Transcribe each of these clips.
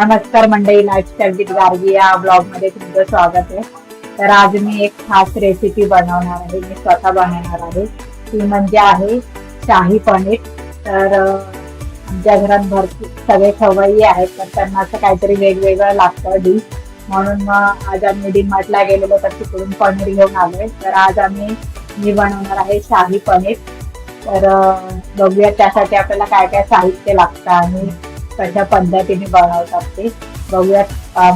नमस्कार मंडळी lifestyle with Gargi या ब्लॉगमध्ये तुमचं स्वागत आहे. तर आज मी एक खास रेसिपी बनवणार आहे मी स्वतः बनवणार आहे. ती म्हणजे आहे शाही पनीर. तर आमच्या घरात भरपूर सगळे खवय्ये आहेत तर त्यांना असं काहीतरी वेगवेगळं लागतं डिश म्हणून मग आज आम्ही डिमार्टला गेलेलो तर तिकडून पनीर घेऊन आलोय. तर आज आम्ही मी बनवणार आहे शाही पनीर. तर बघूया त्यासाठी आपल्याला काय काय साहित्य लागतं आणि कशा पद्धतीने बनवतात ते बघूयात.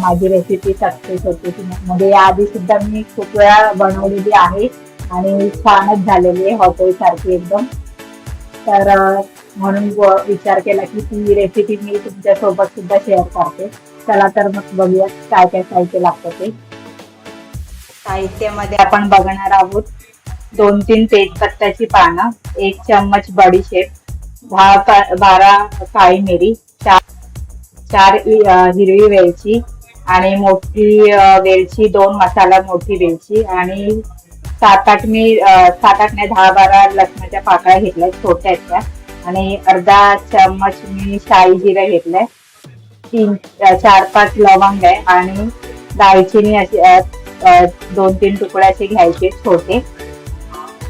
माझी रेसिपी सक्सेस होते की म्हणजे याआधी सुद्धा मी खूप वेळा बनवलेली आहे आणि छानच झालेली आहे हॉटेल सारखी एकदम. तर म्हणून विचार केला की ती रेसिपी मी तुमच्यासोबत सुद्धा शेअर करते. चला तर मग बघूया काय काय साहित्य लागतं ते. साहित्यामध्ये आपण बघणार आहोत दोन तीन तेजपत्त्याची पानं एक चम्मच बडीशेप दहा बारा काळी मिरी चार चार हिरवी वेलची आणि मोठी वेलची दोन मसाला मोठी वेलची आणि सात आठ मी सात आठ नाही दहा बारा लसणाच्या पाकळ्या घेतल्या छोट्या आहेत त्या. आणि अर्धा चम्मच मी शाही जिरं घेतलंय. तीन चार पाच लवंग आहे आणि दालचिनी अशी दोन तीन तुकडे असे घ्यायचे छोटे.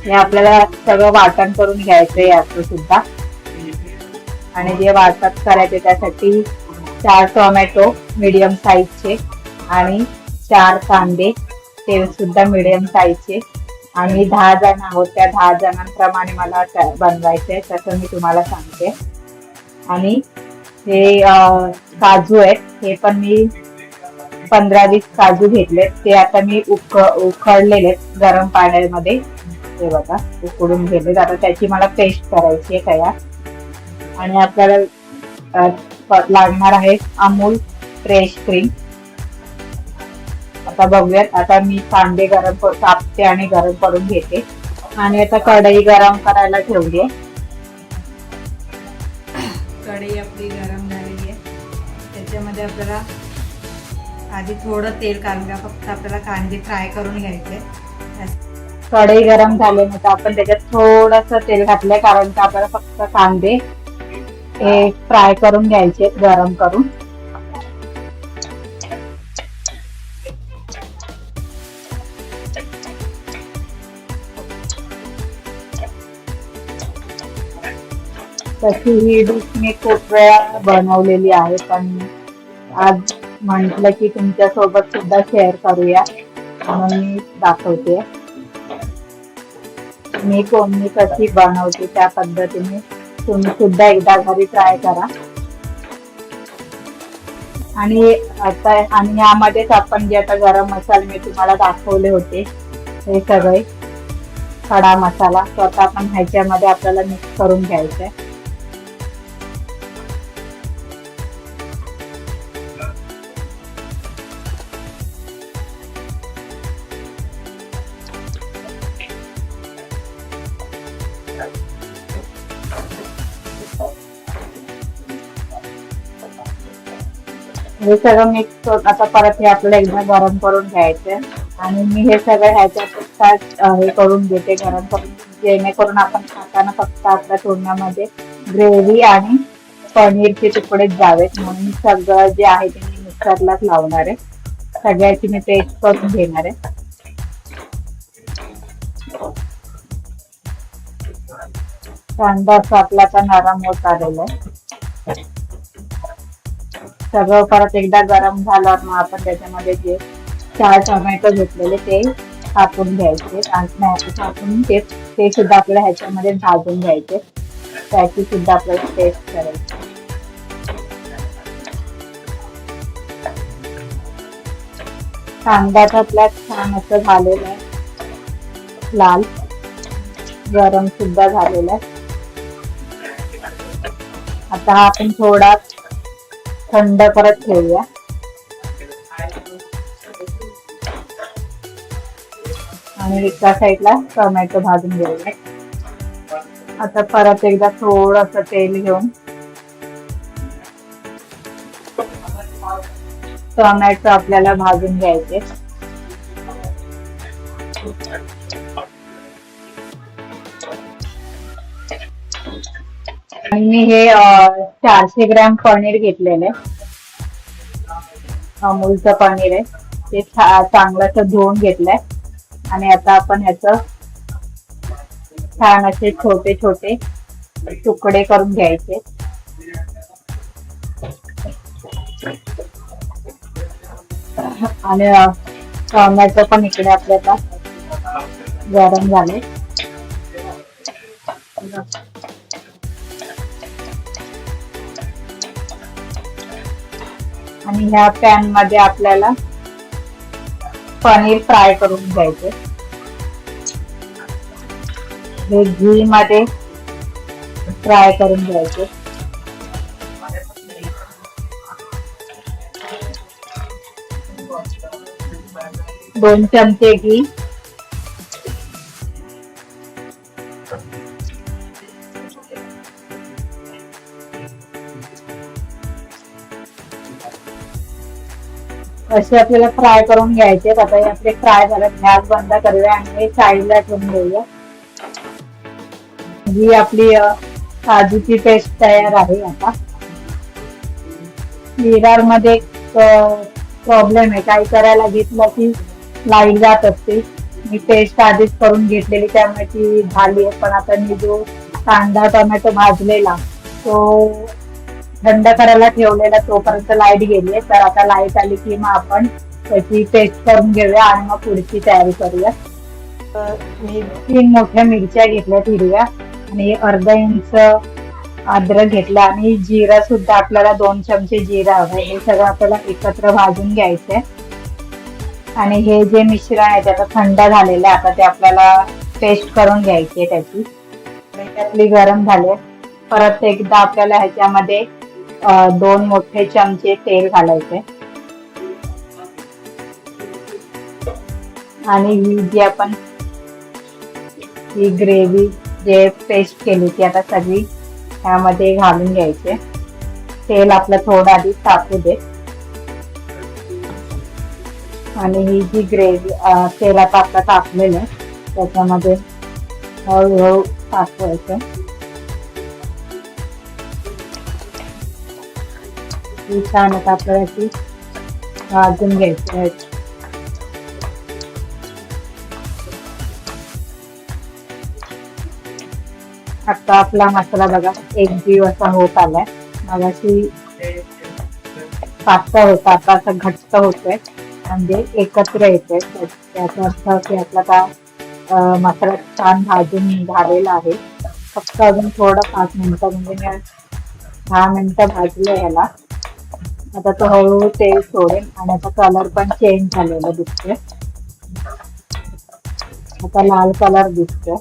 हे आपल्याला सगळं वाटण करून घ्यायचंय याचं सुद्धा. आणि जे वाटप करायचे त्यासाठी चार टोमॅटो मिडियम साईजचे आणि चार कांदे ते सुद्धा मिडियम साईजचे आम्ही दहा जण आहोत त्या दहा जणांप्रमाणे मला बनवायचे तसं मी तुम्हाला सांगते. आणि हे काजू आहेत हे पण मी पंधरा वीस काजू घेतले ते आता मी उक उखडलेले आहेत गरम पाण्यामध्ये. हे बघा उकडून घेतले आता त्याची मला पेस्ट करायची आहे तयार. आणि आपल्याला लागणार आहे अमूल फ्रेश क्रीम. आता बघूयात आता मी कांदे गरम कापते आणि गरम करून घेते. आणि आता कढई गरम करायला ठेवली आहे. कढई आपली गरम झालेली आहे. त्याच्यामध्ये आपल्याला आधी थोडं तेल कांदा फक्त आपल्याला कांदे फ्राय करून घ्यायचे. कढई गरम झाल्यानंतर आपण त्याच्यात थोडस तेल घातलंय कारण का आपल्याला फक्त कांदे हे फ्राय करून घ्यायचे गरम करून. तशी ही डिश मी खूप वेळा बनवलेली आहे पण आज म्हटलं की तुमच्यासोबत सुद्धा शेअर करूया. म्हणून मी दाखवते. मी कोणी कशी बनवते त्या पद्धतीने तुम्ही सुद्धा एकदा घरी ट्राय करा. आणि आता आणि यामध्येच आपण जे आता गरम मसाले मी तुम्हाला दाखवले होते हे सगळे खडा मसाला तो आता आपण ह्याच्यामध्ये आपल्याला मिक्स करून घ्यायचा आहे. हे सगळं मिक्स आता परत हे आपल्याला एकदा गरम करून घ्यायचं. आणि मी हे सगळं ह्याच्यात हे करून घेते गरम करून. जेणेकरून आपण खाताना फक्त आपल्या तोंडामध्ये ग्रेव्ही आणि पनीरचे तुकडेच जावेत. म्हणून सगळं जे आहे ते मी मिक्सरलाच लावणार आहे. सगळ्याची मी पेस्ट करून घेणार आहे. कांदा असं आपला आता नरम होत आलेला आहे. सगळं परत एकदा गरम झालं मग आपण त्याच्यामध्ये जे चार टोमॅटो घेतलेले ते कापून घ्यायचे. आणि कापून ते ते सुद्धा आपल्या ह्याच्यामध्ये भाजून घ्यायचे. त्याची सुद्धा आपल्याला टेस्ट करायची. कांदा तर आपला छान असं झालेला आहे. लाल. गरम सुद्धा झालेला आहे. आता आपण थोडा थंड परत ठेवूया. आणि एका साईडला टोमॅटो भाजून घेऊया. आता परत एकदा थोडस तेल घेऊन. टोमॅटो आपल्याला भाजून घ्यायचे. आणि मी हे चारशे ग्रॅम पनीर घेतलेले अमूलचं पनीर आहे. ते छा- चांगलं धुवून घेतलंय. आणि आता आपण ह्याच छान असे छोटे छोटे तुकडे करून घ्यायचे. आणि टोमॅटो पण इकडे आपल्याला गरम झाले. आणि ह्या पॅनमध्ये आपल्याला पनीर फ्राय करून घ्यायचे. हे घी मध्ये फ्राय करून घ्यायचे. दोन चमचे घी. असे आपल्याला फ्राय करून घ्यायचे. आता हे आपले फ्राय झाले. गॅस बंद करूया आणि हे साईडला ठेवून देऊया. ही आपली काजूची पेस्ट तयार आहे आता. विरारमध्ये प्रॉब्लेम आहे. काही करायला घेतलं की लाइट जात असते. मी पेस्ट आधीच करून घेतलेली. त्यामुळे ती झाली आहे. पण आता मी जो कांदा टोमॅटो भाजलेला तो थंड करायला ठेवलेला तोपर्यंत लाइट गेली तर आता लाइट आली की मग आपण त्याची पेस्ट करून घेऊया आणि मग पुढची तयारी करूया. तर मी तीन मोठ्या मिरच्या घेतल्या हिरव्या आणि अर्धा इंच अद्रक घेतला आणि जिरा सुद्धा आपल्याला दोन चमचे जिरा हवं हे सगळं आपल्याला एकत्र भाजून घ्यायचंय. आणि हे जे मिश्रण आहे ते आता थंड झालेलं आहे आता ते आपल्याला पेस्ट करून घ्यायची आहे त्याची त्यातली आपली गरम झाले परत एकदा आपल्याला ह्याच्यामध्ये दोन मोठे चमचे तेल घालायचे. आणि ही जी आपण ही ग्रेव्ही जे पेस्ट केली ती आता सगळी ह्यामध्ये घालून घ्यायचे. तेल आपलं थोडं आधी टाकू दे. आणि ही जी ग्रेव्ही तेलात आपलं तापलेलं आहे त्याच्यामध्ये हळूहळू टाकवायचं छान आता आपल्याला ती भाजून घ्यायची आहेत आता आपला मसाला बघा एक जीव असा होत आलाय. मगाशी पातळ होता आता असा घट्ट होतोय. म्हणजे एकत्र येतोय. त्याचा अर्थ की आपला का मसाला छान भाजून झालेला आहे. फक्त अजून थोडं पाच मिनिटं म्हणजे मी दहा मिनिटं भाजलं याला. आता तो हळूहळू तेल सोडेल आणि आता कलर पण चेंज झालेला दिसतोय. आता लाल कलर दिसतोय.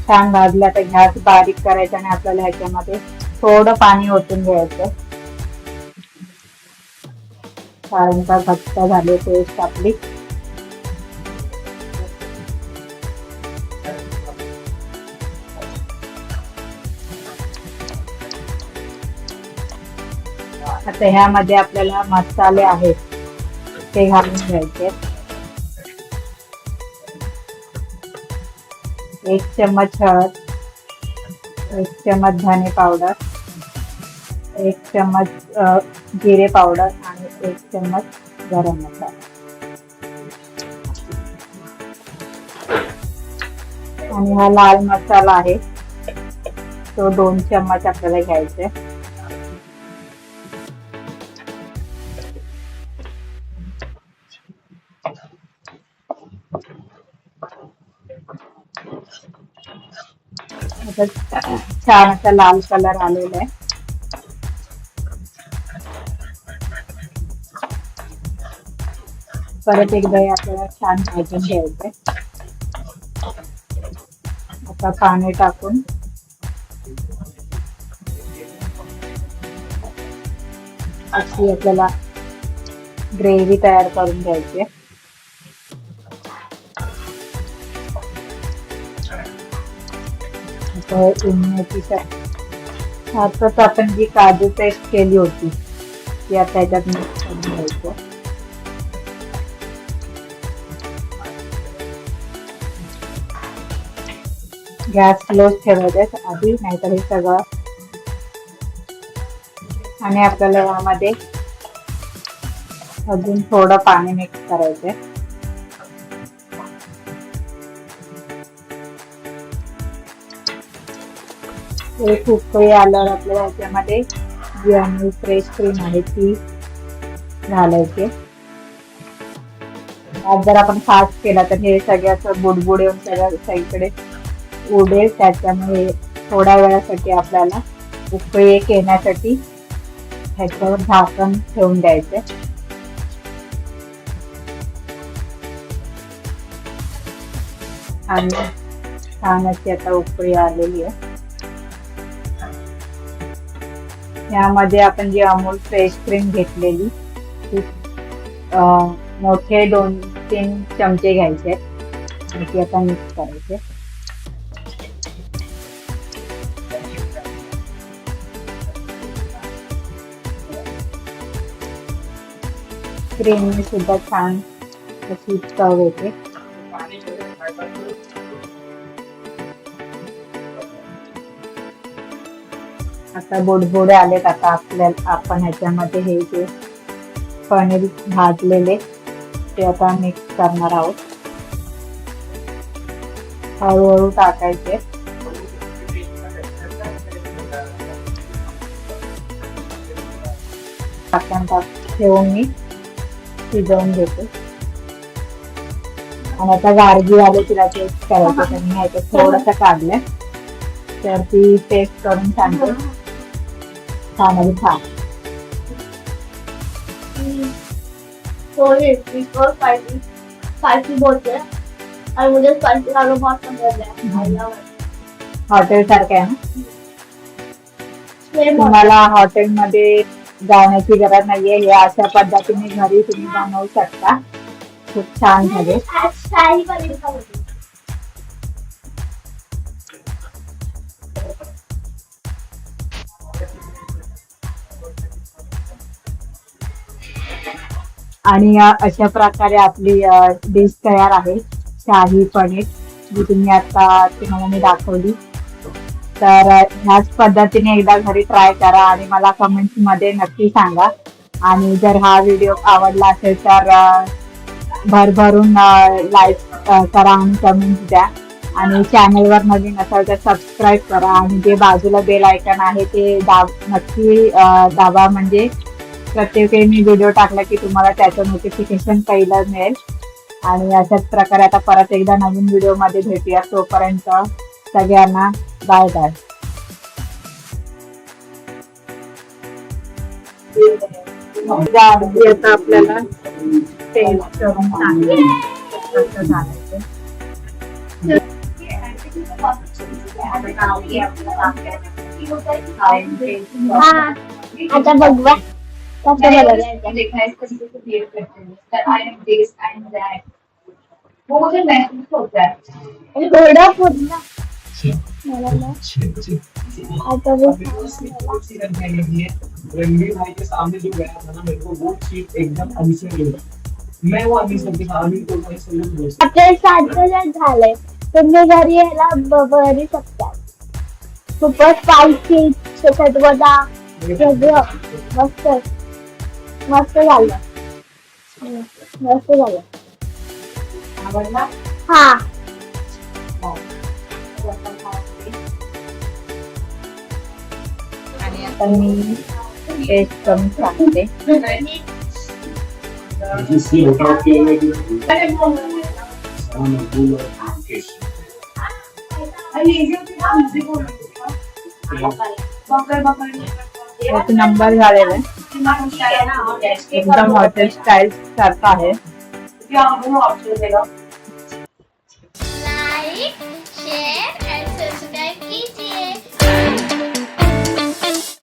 छान भाजलं आता घ्यास बारीक करायचा आणि आपल्याला ह्याच्यामध्ये थोडं पाणी ओतून घ्यायचं. कारण का घट्ट झाले पेस्ट आपली. आता ह्यामध्ये आपल्याला मसाले आहेत. ते घालून घ्यायचे. एक चम्मच हळद एक चम्मच धने पावडर एक चम्मच जिरे पावडर आणि एक चम्मच गरम मसाला. आणि हा लाल मसाला आहे. तो दोन चम्मच आपल्याला घ्यायचा आहे. छान असा लाल कलर आलेला आहे. परत एकदा आपल्याला छान भाजून घ्यायचंय आता पाणी टाकून. अशी आपल्याला ग्रेव्ही तयार करून घ्यायची आताच आपण जी काजू पेस्ट केली होती ती आता याच्यात मिक्स करून घ्यायचं. गॅस स्लो ठेवायचे आधी नाहीतर हे सगळं. आणि आपल्याला यामध्ये अजून थोडं पाणी मिक्स हे खूप काही आल्यावर आपल्याला याच्यामध्ये जी आम्ही फ्रेश क्रीम आहे ती घालायची. आज जर आपण फास्ट केला तर हे सगळं असं बुडबुड येऊन सगळ्या साईडकडे उडेल. त्याच्यामुळे थोड्या वेळासाठी आपल्याला उकळी एक येण्यासाठी ह्याच्यावर झाकण ठेवून द्यायचं. आणि छान अशी आता उकळी आलेली आहे. यामध्ये आपण जी अमूल फ्रेश क्रीम घेतलेली मोठे दोन, तीन चमचे घ्यायचे आता मिक्स करायचे क्रीमने सुद्धा छान अशी चव येते. आता बुडबुडे आलेत आता आपल्याला आपण ह्याच्यामध्ये हे जे पनीर भाजलेले ते आता मिक्स करणार आहोत. हळूहळू टाकायचे. ठेवून मी शिजवून घेते. आणि आता गार्गी आले तिला टेस्ट करायचं मी ह्याच्यात थोडंसं काढलंय. तर ती टेस्ट करून सांगते. आली छान तो ये बिकॉज़ स्पाइसी स्पाइसी बहुत है और मुझे स्पाइसी खाना बहुत पसंद है आई लव इट हॉटेल सारखं आहे ना सेम तुम्हाला हॉटेलमध्ये जाण्याची गरज नाहीये हे अशा पद्धतीने घरी तुम्ही बनवू शकता खूप छान झाले आणि अशा प्रकारे आपली डिश तयार आहे. शाही पनीर जी तुम्ही आता तुम्हाला मी दाखवली. तर ह्याच पद्धतीने एकदा घरी ट्राय करा आणि मला कमेंट्समध्ये नक्की सांगा. आणि जर हा व्हिडिओ आवडला असेल तर भरभरून लाईक करा आणि कमेंट्स द्या. आणि चॅनलवर नवीन असाल तर सबस्क्राईब करा. आणि जे बाजूला बेल आयकन आहे ते दाब नक्की दाबा. म्हणजे प्रत्येक वेळी मी व्हिडिओ टाकला की तुम्हाला त्याचं नोटिफिकेशन पहिलं मिळेल. आणि अशाच प्रकारे आता परत एकदा नवीन व्हिडिओमध्ये भेटूया. तोपर्यंत सगळ्यांना बाय बाय आता आपल्याला. टेस्ट करून सांगेल कसं झालं ते. हाँ। आता बघवा कसं बनवलं थोडा पूर्ण मला ना। आता बघ. रणवीर भाई के सामने जो गया था ना मेरे को वो चीज एकदम अनसर लगा। मैं वो अनसर के सामने तो मैं सलूट दोस्त आपले सारखं झालंय तुम्ही घरी यायला ब- बरी शकता सुपर स्पायसी चटपटा सगळं मस्त मस्त झालं. हम्म, मस्त झालं. आवडला हा. आणि आता मी टेस्ट करून सांगते. एक नंबर झालेला. आहे एकदम हॉटेल स्टाईल सारखं आहे. Like share